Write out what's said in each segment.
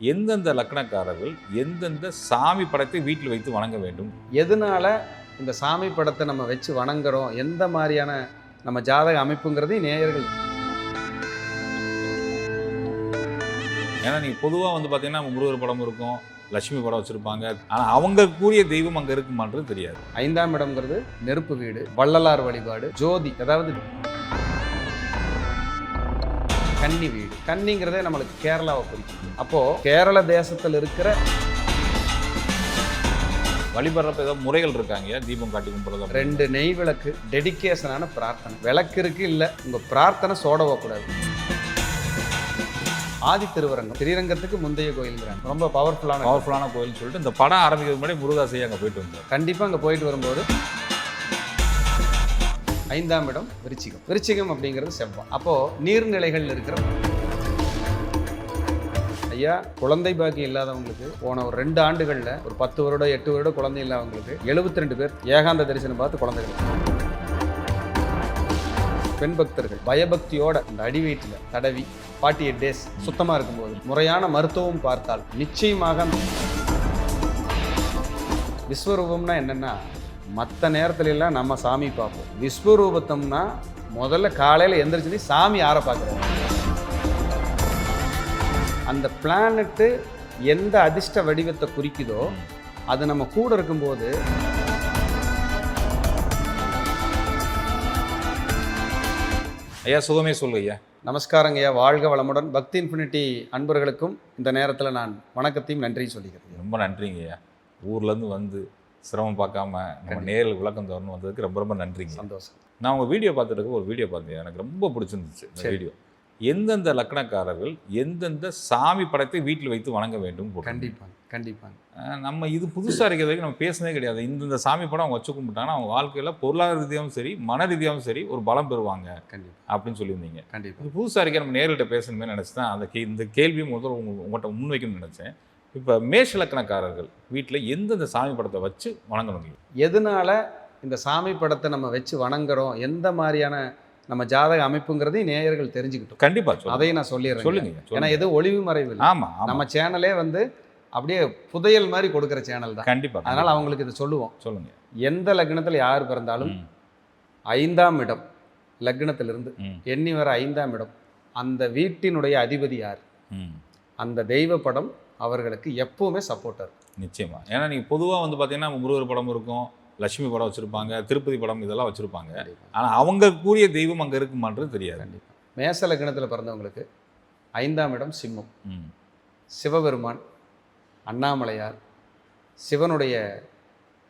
எந்தெந்த லக்னக்காரர்கள் எந்தெந்த சாமி படத்தை வீட்டில் வைத்து வணங்க வேண்டும்? எதனால இந்த சாமி படத்தை நம்ம வச்சு வணங்குறோம்? எந்த மாதிரியான நம்ம ஜாதக அமைப்புங்கிறதையும் நேயர்கள் ஏன்னா நீங்கள் பொதுவாக வந்து பார்த்தீங்கன்னா முருகர் படம் இருக்கும் லட்சுமி படம் வச்சுருப்பாங்க. ஆனால் அவங்க கூறிய தெய்வம் அங்கே இருக்குமான்றது தெரியாது. ஐந்தாம் இடம்ங்கிறது நெருப்பு வீடு வள்ளலார் வழிபாடு ஜோதி அதாவது கன்னி வீடு. கன்னிங்கிறதே நம்மளுக்கு கேரளாவை குறிக்கும் அப்போ கேரள தேசத்தில் இருக்கிற வழிபடுறப்ப ஏதாவது முறைகள் இருக்காங்க. தீபம் காட்டி கும்பிட்றது ரெண்டு நெய் விளக்கு டெடிகேஷனான பிரார்த்தனை. விளக்கு இருக்கு இல்லை உங்க பிரார்த்தனை சோடவக்கூடாது ஆதி திருவரங்கம் ஸ்ரீரங்கத்துக்கு முந்தைய கோயில்ங்கிறாங்க. ரொம்ப பவர்ஃபுல்லான பவர்ஃபுல்லான கோயில்னு சொல்லிட்டு இந்த படம் ஆரம்பிக்கிறது முன்னாடி முருகாசை அங்கே போயிட்டு வந்தார். கண்டிப்பாக அங்கே போயிட்டு வரும்போது ஐந்தாம் இடம் விருச்சிகம். விருச்சிகம் அப்படிங்கிறது செவ்வாய். அப்போது நீர்நிலைகள் இருக்கிற ஐயா குழந்தை பாக்கியம் இல்லாதவங்களுக்கு போன ஒரு ரெண்டு ஆண்டுகளில் ஒரு பத்து வருடம் எட்டு வருடம் குழந்தை இல்லாதவங்களுக்கு 72 ரெண்டு பேர் ஏகாந்த தரிசனம் பார்த்து குழந்தைகள். பெண் பக்தர்கள் பயபக்தியோட இந்த அடி தடவி ஃபார்ட்டி எயிட் டேஸ் சுத்தமாக இருக்கும்போது முறையான மருத்துவம் பார்த்தால் நிச்சயமாக விஸ்வரூபம்னா என்னென்னா மற்ற நேரத்துல எல்லாம் நம்ம சாமி பார்ப்போம். விஸ்வரூபத்தம்னா முதல்ல காலையில் எந்திரிச்சு சாமி யாரை பார்க்குறாரு அந்த பிளானட்டு எந்த அதிர்ஷ்ட வடிவத்தை குறிக்குதோ அது நம்ம கூட இருக்கும்போது ஐயா சுகமே சொல்லு ஐயா. நமஸ்காரங்க ஐயா வாழ்க வளமுடன். பக்தி இன்ஃபினிட்டி அன்பர்களுக்கும் இந்த நேரத்தில் நான் வணக்கத்தையும் நன்றியும் சொல்லிக்கிறேன். ரொம்ப நன்றிங்க ஐயா. ஊர்லேருந்து வந்து சிரமம் பார்க்காம நம்ம நேரில் விளக்கம் தரணும் வந்ததுக்கு ரொம்ப ரொம்ப நன்றிங்க. சந்தோஷம். நான் உங்கள் வீடியோ பார்த்துட்டு ஒரு வீடியோ பார்த்தேன். எனக்கு ரொம்ப பிடிச்சிருந்துச்சு இந்த. வீடியோ. எந்தெந்த லக்னக்காரர்கள் எந்தெந்த சாமி படத்தை வீட்டில் வைத்து வணங்க வேண்டும் கண்டிப்பாங்க அஹ் நம்ம இது புதுசாக வரைக்கும் நம்ம பேசினதே கிடையாது. இந்தந்த சாமி படம் அவங்க வச்சு கும்பிட்டாங்கன்னா அவங்க வாழ்க்கையில் பொருளாதார ரீதியாகவும் சரி மன ரீதியாகவும் சரி ஒரு பலம் பெறுவாங்க கண்டிப்பாக அப்படின்னு சொல்லியிருந்தீங்க. கண்டிப்பாக புதுசாக இருக்க நம்ம நேரிட்ட பேசணுமே நினச்சி தான் அந்த கே இந்த கேள்வியும் முதல்ல உங்க உங்கள்கிட்ட முன்வைக்கணும்னு நினச்சேன். இப்போ மேஷ லக்கணக்காரர்கள் வீட்டில் எந்தெந்த சாமி படத்தை வச்சு வணங்கணும் எதனால இந்த சாமி படத்தை நம்ம வச்சு வணங்குறோம்? எந்த மாதிரியான நம்ம ஜாதக அமைப்புங்கிறதையும் நேயர்கள் தெரிஞ்சுக்கிட்டோம். கண்டிப்பாக அதையும் நான் சொல்லிடுறேன் சொல்லுங்க ஏன்னா எதுவும் ஒளிவு மறைவு. ஆமாம் நம்ம சேனலே வந்து அப்படியே புதையல் மாதிரி கொடுக்குற சேனல் தான். கண்டிப்பாக அதனால அவங்களுக்கு இதை சொல்லுவோம். சொல்லுங்க. எந்த லக்னத்தில் யார் பிறந்தாலும் ஐந்தாம் இடம் லக்னத்திலிருந்து எண்ணி வர ஐந்தாம் இடம். அந்த வீட்டினுடைய அதிபதி யார். அந்த தெய்வ படம் அவர்களுக்கு எப்பவுமே சப்போர்ட்டர் நிச்சயமா. ஏன்னா நீங்கள் பொதுவாக வந்து பார்த்தீங்கன்னா முருகர் படம் இருக்கும் லட்சுமி படம் வச்சுருப்பாங்க திருப்பதி படம் இதெல்லாம் வச்சுருப்பாங்க. ஆனால் அவங்க கூறிய தெய்வம் அங்கே இருக்குமான்றது தெரியாது. கண்டிப்பாக மேச லக்னத்தில் பிறந்தவங்களுக்கு ஐந்தாம் இடம் சிம்மம். ம், சிவபெருமான் அண்ணாமலையார் சிவனுடைய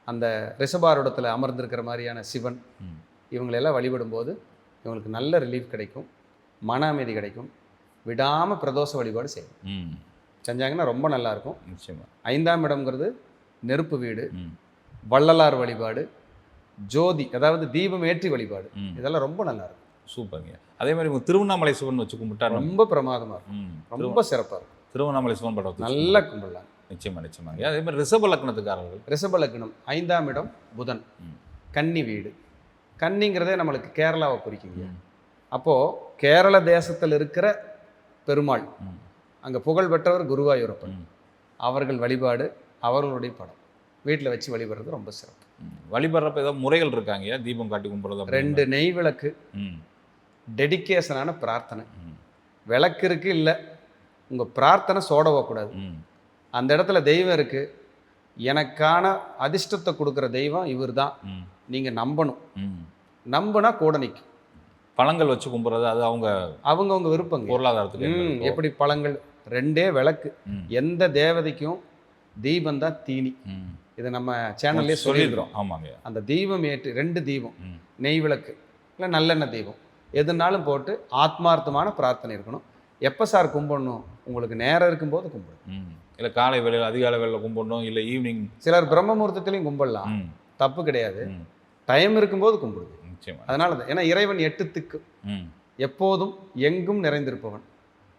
அந்த ரிஷபாரூடத்தில் அமர்ந்திருக்கிற மாதிரியான சிவன். இவங்களெல்லாம் வழிபடும்போது இவங்களுக்கு நல்ல ரிலீஃப் கிடைக்கும் மன அமைதி கிடைக்கும் விடாமல் பிரதோஷ வழிபாடு செய்யணும். ம், செஞ்சாங்கன்னா ரொம்ப நல்லாயிருக்கும். நிச்சயமா. ஐந்தாம் இடம்ங்கிறது நெருப்பு வீடு வள்ளலார் வழிபாடு ஜோதி அதாவது தீபம் ஏற்றி வழிபாடு. இதெல்லாம் ரொம்ப நல்லா இருக்கும் சூப்பருங்க. அதே மாதிரி உங்க திருவண்ணாமலை சிவன் வச்சு கும்பிட்டா ரொம்ப பிரமாதமாக இருக்கும். ரொம்ப சிறப்பாக இருக்கும். திருவண்ணாமலை சிவன் படம் நல்லா கும்பிடலாம் நிச்சயமா நிச்சயமாங்க. அதே மாதிரி ரிஷப லக்னத்துக்காரர்கள். ரிஷப லக்னம் ஐந்தாம் இடம் புதன். கன்னி வீடு. கன்னிங்கிறதே நம்மளுக்கு கேரளாவை குறிக்குங்க. அப்போது கேரள தேசத்தில் இருக்கிற பெருமாள். அங்கே புகழ் பெற்றவர் குருவாயூரப்பன் அவர்கள் வழிபாடு அவர்களுடைய படம். வீட்டில் வச்சு வழிபடுறது ரொம்ப சிறப்பு. வழிபடுறப்ப ஏதாவது முறைகள் இருக்காங்க தீபம் காட்டி கும்பிட்றது ரெண்டு நெய் விளக்கு. ம், டெடிகேஷனான பிரார்த்தனை. விளக்கு இருக்கு இல்லை உங்கள் பிரார்த்தனை சோடவக்கூடாது ம், அந்த இடத்துல தெய்வம் இருக்கு. எனக்கான அதிர்ஷ்டத்தை கொடுக்குற தெய்வம் இவர் தான் நீங்கள் நம்பணும். நம்பினா கூட நிற்கும் பழங்கள் வச்சு கும்பிட்றது அது அவங்க அவங்கவுங்க விருப்பங்க. பொருளாதாரத்துக்கு. எப்படி பழங்கள் ரெண்டே விளக்கு. எந்த தேவதைக்கும் தீபம் தான் தீனி. இதை நம்ம சேனல்லே சொல்லியிருக்கிறோம். ஆமாங்க. அந்த தீபம் ஏற்றி ரெண்டு தீபம். நெய் விளக்கு இல்லை நல்லெண்ணெய் தீபம். எதுனாலும் போட்டு ஆத்மார்த்தமான பிரார்த்தனை இருக்கணும். எப்போ சார் கும்பிடணும்? உங்களுக்கு நேரம் இருக்கும்போது கும்பிடும் ம். இல்லை காலை வேளையில் அதிகாலை வேளையில் கும்பிடணும் இல்லை ஈவினிங். சிலர் பிரம்ம முகூர்த்தத்திலையும் கும்பிடலாம் தப்பு கிடையாது. டைம் இருக்கும்போது கும்பிடுது நிச்சயமா. அதனால தான். ஏன்னா இறைவன் எட்டுத்துக்கு ம். எப்போதும் எங்கும் நிறைந்திருப்பவன்.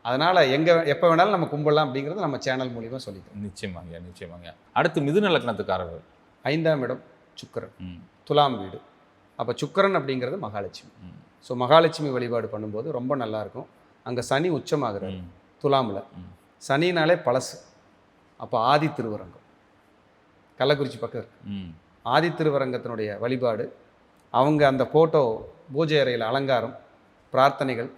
அதனால எங்க எப்போ வேணாலும் நம்ம கும்பிடலாம் அப்படிங்கிறது நம்ம சேனல் மூலியமா சொல்லிக்கிறோம். நிச்சயமாங்க நிச்சயமாங்க. அடுத்து மிதுன லக்னத்துக்காரர்கள். ஐந்தாம் இடம் சுக்கிரன். துலாம் வீடு. அப்போ சுக்கிரன் அப்படிங்கிறது மகாலட்சுமி. ஸோ மகாலட்சுமி வழிபாடு பண்ணும்போது ரொம்ப நல்லா இருக்கும் அங்கே சனி உச்சமாகிறார். துலாமில். சனினாலே பழசு. அப்போ ஆதி திருவரங்கம். கள்ளக்குறிச்சி பக்கம் இருக்கு. ஆதி திருவரங்கத்தினுடைய வழிபாடு அவங்க அந்த ஃபோட்டோ பூஜை அறையில் அலங்காரம் பிரார்த்தனைகள்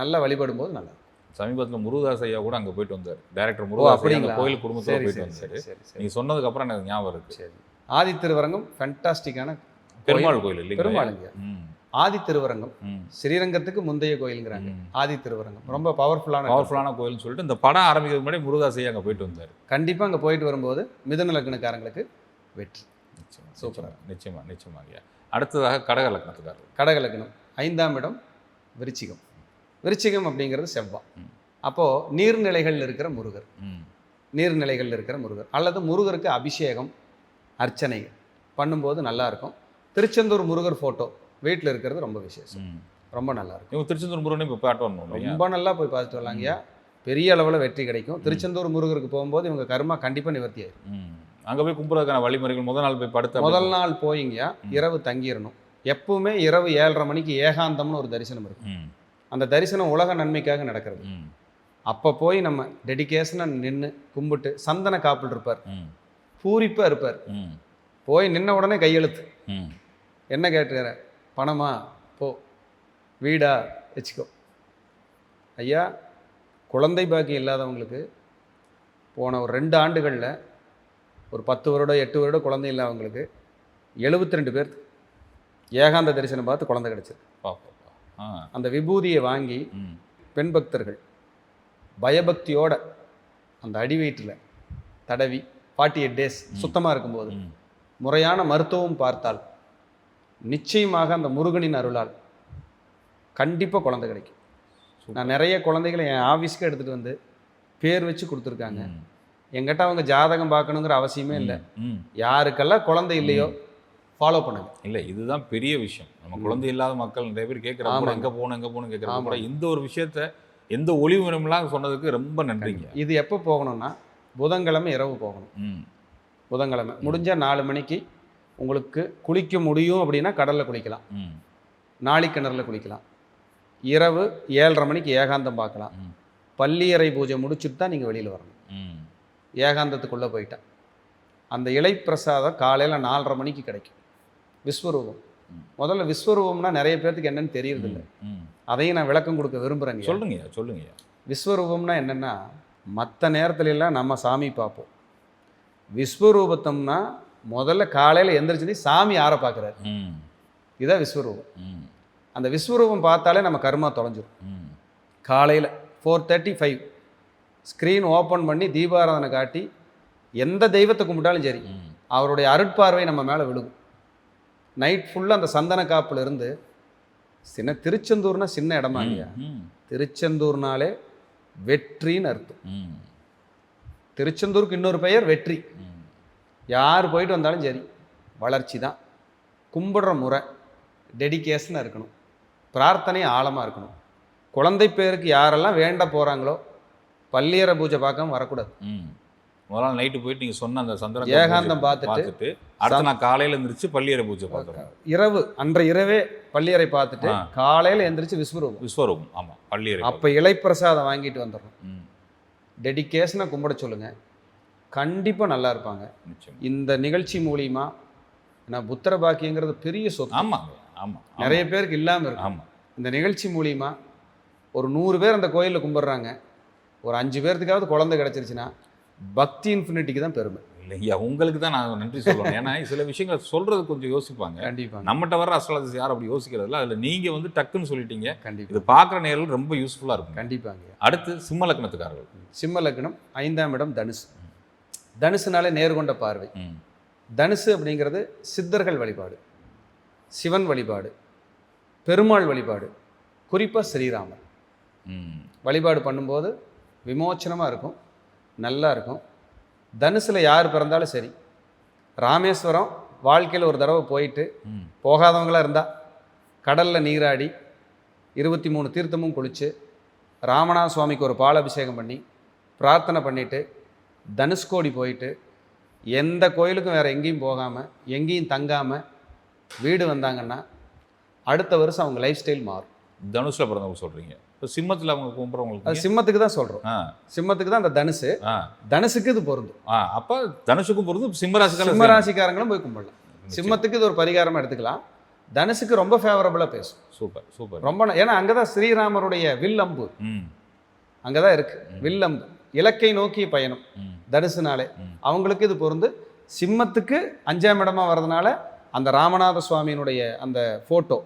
நல்லா வழிபடும் போது நல்லா. சமீபத்தில் முருகதாஸ் ஐயா கூட அங்கே போயிட்டு வந்தார். டேரக்டர் முருகதாஸ் ஐயா? கோயில் குடும்பத்தோட சரி போயிட்டு வந்தார். நீங்கள் சொன்னதுக்கு அப்புறம் எனக்கு ஞாபகம் இருக்கு. சரி. ஆதி திருவரங்கம் ஃபென்டாஸ்டிக்கான பெருமாள் கோயில் இல்லைங்களா? பெருமாளுங்க ம். ஆதி திருவரங்கம் ஸ்ரீரங்கத்துக்கு முந்தைய கோயிலுங்கிறாங்க. ஆதி திருவரங்கம் ரொம்ப பவர்ஃபுல்லான பவர்ஃபுல்லான கோயில்னு சொல்லிட்டு இந்த படம் ஆரம்பிக்கிறதுக்கு முன்னாடி முருகதாஸ் ஐயா அங்கே போயிட்டு வந்தார். கண்டிப்பாக அங்கே போயிட்டு வரும்போது மிதுன லக்னக்காரங்களுக்கு வெற்றி. நிச்சயமா சூப்பரா. நிச்சயமா நிச்சயமா நிச்சயமா ஐயா. அடுத்ததாக கடக லக்னத்துக்காரர். கடக லக்னம். ஐந்தாம் இடம் விருச்சிகம். விருச்சிகம் அப்படிங்கிறது செவ்வாய். அப்போது நீர்நிலைகளில் இருக்கிற முருகர். நீர்நிலைகளில் இருக்கிற முருகர். அல்லது முருகருக்கு அபிஷேகம் அர்ச்சனைகள் பண்ணும்போது நல்லா இருக்கும் திருச்செந்தூர் முருகர் ஃபோட்டோ வீட்டில் இருக்கிறது ரொம்ப விசேஷம். ரொம்ப நல்லா இருக்கும் இவங்க திருச்செந்தூர் முருகனை இப்போ பாட்டு வரணும் ரொம்ப நல்லா போய் பார்த்துட்டு வரலாங்கய்யா. பெரிய அளவில் வெற்றி கிடைக்கும். திருச்செந்தூர் முருகருக்கு போகும்போது இவங்க கர்மா கண்டிப்பாக நிவர்த்தி ஆயிடும் அங்கே போய் கும்புறதுக்கான வழிமுறைகள் முதல் நாள் போய் படுத்த முதல் நாள் போயிங்கயா இரவு தங்கிடணும் எப்பவுமே இரவு ஏழரை மணிக்கு ஏகாந்தம்னு ஒரு தரிசனம் இருக்கும். அந்த தரிசனம் உலக நன்மைக்காக நடக்கிறது. அப்போ போய் நம்ம டெடிகேஷனாக நின்று கும்பிட்டு சந்தன காப்பில் இருப்பார். பூரிப்பாக இருப்பார். போய் நின்ன உடனே கையெழுத்து. என்ன கேட்டுக்கிற பணமா? போ. வீடா? வச்சுக்கோ. ஐயா குழந்தை பாக்கியம் இல்லாதவங்களுக்கு போன ஒரு ரெண்டு ஆண்டுகளில் ஒரு பத்து வருடம் எட்டு வருடம் குழந்தை இல்லாதவங்களுக்கு எழுபத்தி ரெண்டு பேர் ஏகாந்த தரிசனம் பார்த்து குழந்தை கிடச்சிருக்கு பாப்பா ஆ அந்த விபூதியை வாங்கி பெண் பக்தர்கள் பயபக்தியோட அந்த அடி வயிற்றில் தடவி ஃபார்ட்டி எயிட் டேஸ் சுத்தமாக இருக்கும்போது முறையான மருத்துவம் பார்த்தால் நிச்சயமாக அந்த முருகனின் அருளால் கண்டிப்பாக குழந்தை கிடைக்கும். நான் நிறைய குழந்தைகளை என் ஆஃபீஸ்க்கு எடுத்துகிட்டு வந்து பேர் வச்சு கொடுத்துருக்காங்க. எங்கிட்ட அவங்க ஜாதகம் பார்க்கணுங்கிற அவசியமே இல்லை. யாருக்கெல்லாம் குழந்தை இல்லையோ ஃபாலோ பண்ணுங்க. இல்லை இதுதான் பெரிய விஷயம். நம்ம குழந்தை இல்லாத மக்கள் நிறைய பேர் கேட்குறாங்க. எங்கே போகணும் எங்கே போகணும் கேட்குறாங்க கூட. இந்த ஒரு விஷயத்த எந்த ஒளிவு மறைவுலாம் சொன்னதுக்கு ரொம்ப நன்றிங்க. இது எப்போ போகணும்னா புதன்கிழமை இரவு போகணும். ம். புதன்கிழமை. முடிஞ்சால் நாலு மணிக்கு உங்களுக்கு குளிக்க முடியும் அப்படின்னா கடலில் குளிக்கலாம். ம். நாளி கிணறுல குளிக்கலாம். இரவு ஏழரை மணிக்கு ஏகாந்தம் பார்க்கலாம். பள்ளியறை பூஜை முடிச்சுட்டு தான் நீங்கள் வெளியில் வரணும். ஏகாந்தத்துக்குள்ளே போயிட்டேன் அந்த இலை பிரசாதம் காலையில் நாலரை மணிக்கு கிடைக்கும். விஸ்வரூபம். முதல்ல விஸ்வரூபம்னா நிறைய பேர்த்துக்கு என்னன்னு தெரியறதில்ல. அதையும் நான் விளக்கம் கொடுக்க விரும்புகிறேங்க சொல்லுங்கய்யா சொல்லுங்கய்யா விஸ்வரூபம்னா என்னென்னா மற்ற நேரத்துல எல்லாம் நம்ம சாமி பார்ப்போம். விஸ்வரூபத்தம்னா முதல்ல காலையில் எந்திரிச்சு சாமி யாரை பார்க்குறாரு. ம். இதான் விஸ்வரூபம். அந்த விஸ்வரூபம் பார்த்தாலே நம்ம கர்மா தொலைஞ்சிரும். ம். காலையில் four thirty five screen open பண்ணி தீபாராதனை காட்டி எந்த தெய்வத்தை கும்பிட்டாலும் சரி அவருடைய அருட்பார்வை நம்ம மேலே விழுகும். நைட் ஃபுல்லாக அந்த சந்தன காப்புல இருந்து சின்ன திருச்செந்தூர்னா சின்ன இடமா இல்லையா? திருச்செந்தூர்னாலே வெற்றின்னு அர்த்தம். திருச்செந்தூருக்கு இன்னொரு பெயர் வெற்றி. யார் போயிட்டு வந்தாலும் சரி வளர்ச்சி தான். கும்பிடுற முறை டெடிகேஷனாக இருக்கணும். பிரார்த்தனை ஆழமாக இருக்கணும். குழந்தை பேருக்கு யாரெல்லாம் வேண்ட போகிறாங்களோ பள்ளியறை பூஜை பார்க்காம வரக்கூடாது. முதல் நாள் நைட்டு போயிட்டு நீங்கள் சொன்ன அந்த சந்திரன் ஏகாந்தம் பார்த்துட்டு, அடுத்த நான் காலையில் எந்திரிச்சு பள்ளியறை பூஜை பார்க்குறேன் இரவு அன்றைய இரவே பள்ளியறை பார்த்துட்டு. காலையில் எந்திரிச்சு விஸ்வரூபம். விஸ்வரூபம் ஆமாம் பள்ளியறை அப்போ இலைப்பிரசாதம் வாங்கிட்டு வந்துடுறோம். ம். டெடிகேஷனாக கும்பிட சொல்லுங்கள் கண்டிப்பாக நல்லா இருப்பாங்க. இந்த நிகழ்ச்சி மூலியமா நான் புத்திர பாக்கியங்கிறது பெரிய சொத்து. ஆமாங்க ஆமாம் நிறைய பேருக்கு இல்லாமல் இருக்கும் ஆமாம் இந்த நிகழ்ச்சி மூலியமா ஒரு நூறு பேர் அந்த கோயிலில் கும்பிட்றாங்க. ஒரு அஞ்சு பேர்த்துக்காவது குழந்தை கிடச்சிருச்சுன்னா பக்தி இன்ஃபினிட்டிக்கு தான் பெருமை. இல்லையா உங்களுக்கு தான் நான் நன்றி சொல்லணும். ஏன்னா சில விஷயங்களை சொல்றது கொஞ்சம் யோசிப்பாங்க. கண்டிப்பாக நம்மகிட்ட வர அஸ்ட்ராலஜிஸ் யாரும் அப்படி யோசிக்கிறதில்ல? அதில் நீங்கள் வந்து டக்குன்னு சொல்லிட்டீங்க. கண்டிப்பாக இது பார்க்குற நேரில் ரொம்ப யூஸ்ஃபுல்லாக இருக்கும். கண்டிப்பாங்க. அடுத்து சிம்ம லக்னத்துக்காரர்கள். சிம்ம லக்னம் ஐந்தாம் இடம் தனுசு. தனுசுனாலே நேர்கொண்ட பார்வை. தனுசு அப்படிங்கிறது சித்தர்கள் வழிபாடு சிவன் வழிபாடு பெருமாள் வழிபாடு குறிப்பாக ஸ்ரீராமர். வழிபாடு பண்ணும்போது விமோச்சனமாக இருக்கும். நல்லா இருக்கும் தனுசில் யார் பிறந்தாலும் சரி ராமேஸ்வரம் வாழ்க்கையில் ஒரு தடவை போயிட்டு போகாதவங்களாக இருந்தால் கடலில் நீராடி இருபத்தி மூணு தீர்த்தமும் குளித்து ராமநாத சுவாமிக்கு ஒரு பாலாபிஷேகம் பண்ணி பிரார்த்தனை பண்ணிவிட்டு தனுஷ்கோடி போயிட்டு எந்த கோயிலுக்கும் வேறு எங்கேயும் போகாமல் எங்கேயும் தங்காமல் வீடு வந்தாங்கன்னா அடுத்த வருஷம் அவங்க லைஃப் ஸ்டைல் மாறும். தனுஷில் பிறந்தவங்க சொல்கிறீங்க இப்போ சிம்மத்தில் அவங்க அது கும்பிட்றவங்களுக்கு சிம்மத்துக்கு தான் சொல்கிறோம் சிம்மத்துக்கு தான் அந்த தனுசு. தனுசுக்கு இது பொருந்தும். ஆ அப்போ தனுஷுக்கும் பொருந்தும் சிம்மராசிக்கால சிம்ம ராசிக்காரங்களும் போய் கும்பிடலாம். சிம்மத்துக்கு இது ஒரு பரிகாரமாக எடுத்துக்கலாம். தனுசுக்கு ரொம்ப ஃபேவரபுளாக பேசும். Super super. ரொம்ப ஏன்னா அங்கே தான் ஸ்ரீராமருடைய வில் அம்பு ம். அங்கே தான் இருக்கு. வில் அம்பு இலக்கை நோக்கிய பயணம். தனுசுனாலே. அவங்களுக்கு இது பொருந்து. சிம்மத்துக்கு அஞ்சாம் இடமா வர்றதுனால அந்த ராமநாத சுவாமியினுடைய அந்த ஃபோட்டோ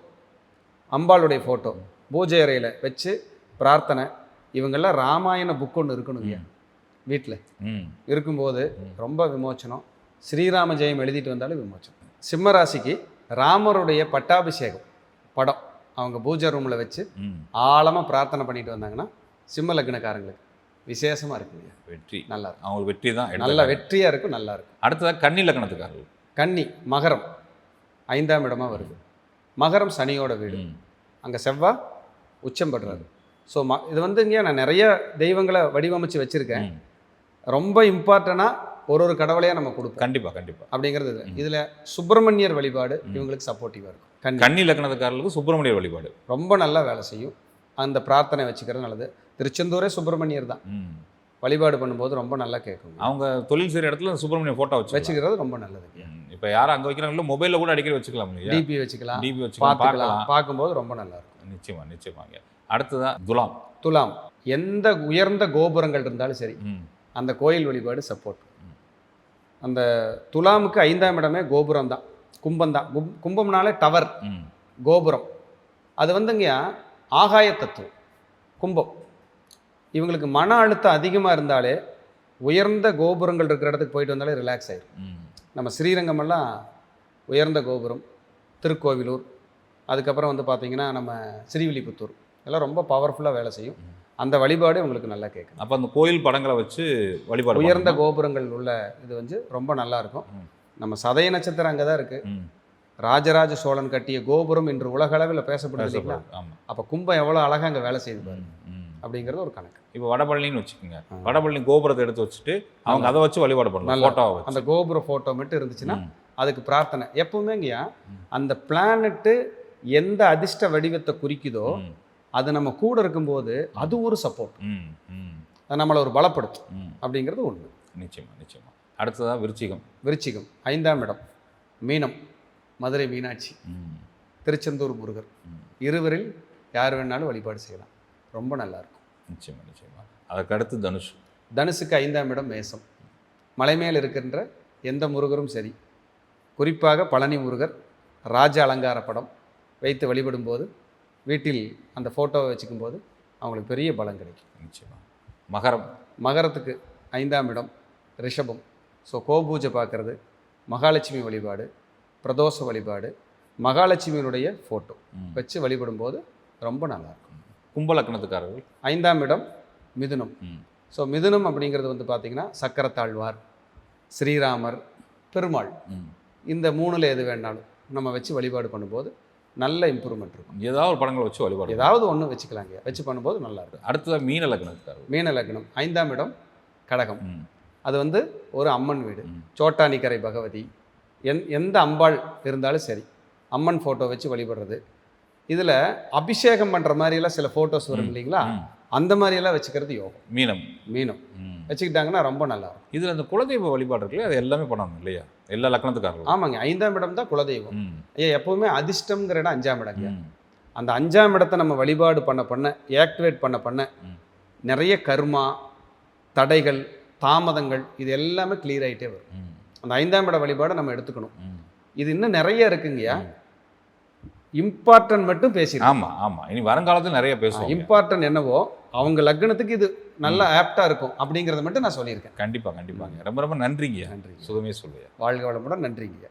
அம்பாளுடைய ஃபோட்டோ பூஜை அறையில் வச்சு பிரார்த்தனை. இவங்கெல்லாம் ராமாயண புக் ஒன்று இருக்கணுங்க வீட்டில் இருக்கும்போது. ரொம்ப விமோச்சனம். ஸ்ரீராம ஜெயம் எழுதிட்டு வந்தாலும் விமோச்சனம். சிம்ம ராசிக்கு ராமருடைய பட்டாபிஷேகம் படம். அவங்க பூஜை ரூமில் வச்சு ஆழமாக பிரார்த்தனை பண்ணிட்டு வந்தாங்கன்னா சிம்ம லக்னக்காரங்களுக்கு விசேஷமாக இருக்குங்க வெற்றி. நல்லா இருக்கும். அவங்களுக்கு வெற்றி தான் நல்ல. வெற்றியாக இருக்கும் நல்லா இருக்கும். அடுத்ததாக கன்னி லக்கணத்துக்காரர்கள் கன்னி மகரம். ஐந்தாம் இடமா வருது. மகரம் சனியோட வீடு. அங்கே செவ்வாய் உச்சம் பெறுறாரு ஸோ ம இது வந்துங்க நான் நிறைய தெய்வங்களை வடிவமைச்சு வச்சுருக்கேன். ரொம்ப இம்பார்ட்டண்ட்டாக ஒரு ஒரு கடவுளையாக நம்ம கொடுப்போம். கண்டிப்பா கண்டிப்பா. அப்படிங்கிறது இது. இதில் சுப்பிரமணியர் வழிபாடு இவங்களுக்கு சப்போர்ட்டிவாக இருக்கும். கன்னி கன்னி லக்கணத்துக்காரர்களுக்கு சுப்பிரமணியர் வழிபாடு. ரொம்ப நல்லா வேலை செய்யும். அந்த பிரார்த்தனை வச்சுக்கிறது நல்லது. திருச்செந்தூரே சுப்பிரமணியர் தான். வழிபாடு பண்ணும்போது ரொம்ப நல்லா கேட்கும் அவங்க தொழில் செய்கிற இடத்துல சுப்பிரமணிய ஃபோட்டோ வச்சு வச்சுக்கிறது ரொம்ப நல்லது. இப்போ யாரும் அங்கே வைக்கிறாங்களோ மொபைலில் கூட அடிக்கடி வச்சுக்கலாம் இல்லையா? டிபி வச்சுக்கலாம் டிபி வச்சுக்கலாம் பார்க்கலாம். பார்க்கும்போது ரொம்ப நல்லா இருக்கும். நிச்சயமா நிச்சயமாங்க அடுத்ததான் துலாம். துலாம். எந்த உயர்ந்த கோபுரங்கள் இருந்தாலும் சரி அந்த கோயில் வழிபாடு சப்போர்ட். அந்த துலாமுக்கு ஐந்தாம் இடமே கோபுரம் தான். கும்பம் தான். கும் கும்பம்னாலே டவர் கோபுரம். அது வந்துங்க ஆகாய தத்துவம். கும்பம். இவங்களுக்கு மன அழுத்தம் அதிகமாக இருந்தாலே உயர்ந்த கோபுரங்கள் இருக்கிற இடத்துக்கு போயிட்டு வந்தாலே ரிலாக்ஸ் ஆயிடும் ம். நம்ம ஸ்ரீரங்கமெல்லாம் உயர்ந்த கோபுரம் திருக்கோவிலூர் அதுக்கப்புறம் வந்து பார்த்தீங்கன்னா நம்ம ஸ்ரீவில்லிபுத்தூர். எல்லாம் ரொம்ப பவர்ஃபுல்லாக வேலை செய்யும். அந்த வழிபாடு உங்களுக்கு நல்லா கேட்கும் அப்போ அந்த கோயில் படங்களை வச்சு வழிபாடு உயர்ந்த. கோபுரங்கள் உள்ள இது வந்து ரொம்ப நல்லா இருக்கும். நம்ம சதய நட்சத்திரம் அங்கே தான் இருக்குது ராஜராஜ சோழன் கட்டிய கோபுரம் இன்று உலகளவில் பேசப்படுது இல்லைங்களா? அப்போ கும்பம் எவ்வளோ அழகாக அங்கே வேலை செய்து பாரு. ம், ம். அப்படிங்கிறது ஒரு கணக்கு. இப்போ வடபழனின்னு வச்சுக்கோங்க. வடபழனி கோபுரத்தை எடுத்து வச்சுட்டு அவங்க அதை வச்சு வழிபாடு பண்ணலாம். ஃபோட்டோவை அந்த கோபுர ஃபோட்டோ மட்டும் இருந்துச்சுன்னா. அதுக்கு பிரார்த்தனை. எப்பவுமேங்கய்யா ம். அந்த பிளானட்டு எந்த அதிர்ஷ்ட வடிவத்தை குறிக்குதோ அது நம்ம கூட இருக்கும்போது அது ஒரு சப்போர்ட் அது நம்மளை ஒரு பலப்படுத்தும். அப்படிங்கிறது ஒன்று நிச்சயமா நிச்சயமா. அடுத்ததா விருச்சிகம். விருச்சிகம் ஐந்தாம் இடம். மீனம் மதுரை மீனாட்சி. திருச்செந்தூர் முருகர். இருவரில் யார் வேணாலும் வழிபாடு செய்யலாம். ரொம்ப நல்லா இருக்கும் நிச்சயமா நிச்சயமா. அதற்கு அடுத்து தனுஷ். தனுசுக்கு ஐந்தாம் இடம் மேசம். மலை மேல் இருக்கின்ற எந்த முருகரும் சரி. குறிப்பாக பழனி முருகர் ராஜ அலங்கார படம் வைத்து வழிபடும்போது வீட்டில் அந்த ஃபோட்டோவை வச்சுக்கும்போது அவங்களுக்கு பெரிய பலம் கிடைக்கும். நிச்சயமா. மகரம். மகரத்துக்கு ஐந்தாம் இடம் ரிஷபம். ஸோ கோபூஜை பார்க்குறது மகாலட்சுமி வழிபாடு பிரதோஷ வழிபாடு மகாலட்சுமியினுடைய ஃபோட்டோ. வச்சு வழிபடும்போது ரொம்ப நல்லா இருக்கும் கும்ப லக்கணத்துக்காரர்கள் ஐந்தாம் இடம் மிதுனம். ஸோ மிதுனம் அப்படிங்கிறது வந்து பார்த்திங்கன்னா சக்கரத்தாழ்வார் ஸ்ரீராமர் பெருமாள். இந்த மூணில் எது வேணாலும் நம்ம வச்சு வழிபாடு பண்ணும்போது நல்ல இம்ப்ரூவ்மெண்ட் இருக்கும். ஏதாவது ஒரு படங்களை வச்சு வழிபாடு. ஏதாவது ஒன்று வச்சுக்கலாங்க. வச்சு பண்ணும்போது நல்லா இருக்கும். அடுத்ததா மீன லக்கணத்துக்காரர்கள் மீன லக்னம். ஐந்தாம் இடம் கடகம். அது வந்து ஒரு அம்மன் வீடு. சோட்டானிக்கரை பகவதி. எந் எந்த அம்பாள் இருந்தாலும் சரி அம்மன் ஃபோட்டோ வச்சு வழிபடுறது. இதில் அபிஷேகம் பண்ணுற மாதிரியெல்லாம் சில ஃபோட்டோஸ் வரும் இல்லைங்களா. அந்த மாதிரியெல்லாம் வச்சுக்கிறது யோகம். மீனம். மீனம். வச்சுக்கிட்டாங்கன்னா ரொம்ப நல்லா இருக்கும். இதுல அந்த குலதெய்வ வழிபாடு இருக்குல்ல அது எல்லாமே பண்ணணும் இல்லையா? எல்லா லக்கணத்துக்காரர்களும். ஆமாங்க. ஐந்தாம் இடம் தான் குலதெய்வம். ஐயா எப்பவுமே அதிர்ஷ்டம்ங்கிற இடம் அஞ்சாம் இடங்க. அந்த அஞ்சாம் இடத்தை நம்ம வழிபாடு பண்ண பண்ண ஆக்டிவேட் பண்ண பண்ண. நிறைய கர்மா தடைகள் தாமதங்கள் இது எல்லாமே கிளியர் ஆகிட்டே வரும். அந்த ஐந்தாம் இட வழிபாடை நம்ம எடுத்துக்கணும். இது இன்னும் நிறைய இருக்குங்கய்யா. இம்பார்ட்டன்ட் மட்டும் பேசிடுறோம். ஆமா ஆமா. இனி வருங்காலத்துல நிறைய பேசுவோம் இம்பார்ட்டன்ட் என்னவோ அவங்க லக்னத்துக்கு இது நல்லா ஆப்டா இருக்கும் அப்படிங்கிறத மட்டும் நான் சொல்லியிருக்கேன். கண்டிப்பா கண்டிப்பாங்க. ரொம்ப ரொம்ப நன்றிங்க நன்றிங்க. சுகமே சொல்லுங்க வாழ்க வளமுடன் நன்றிங்க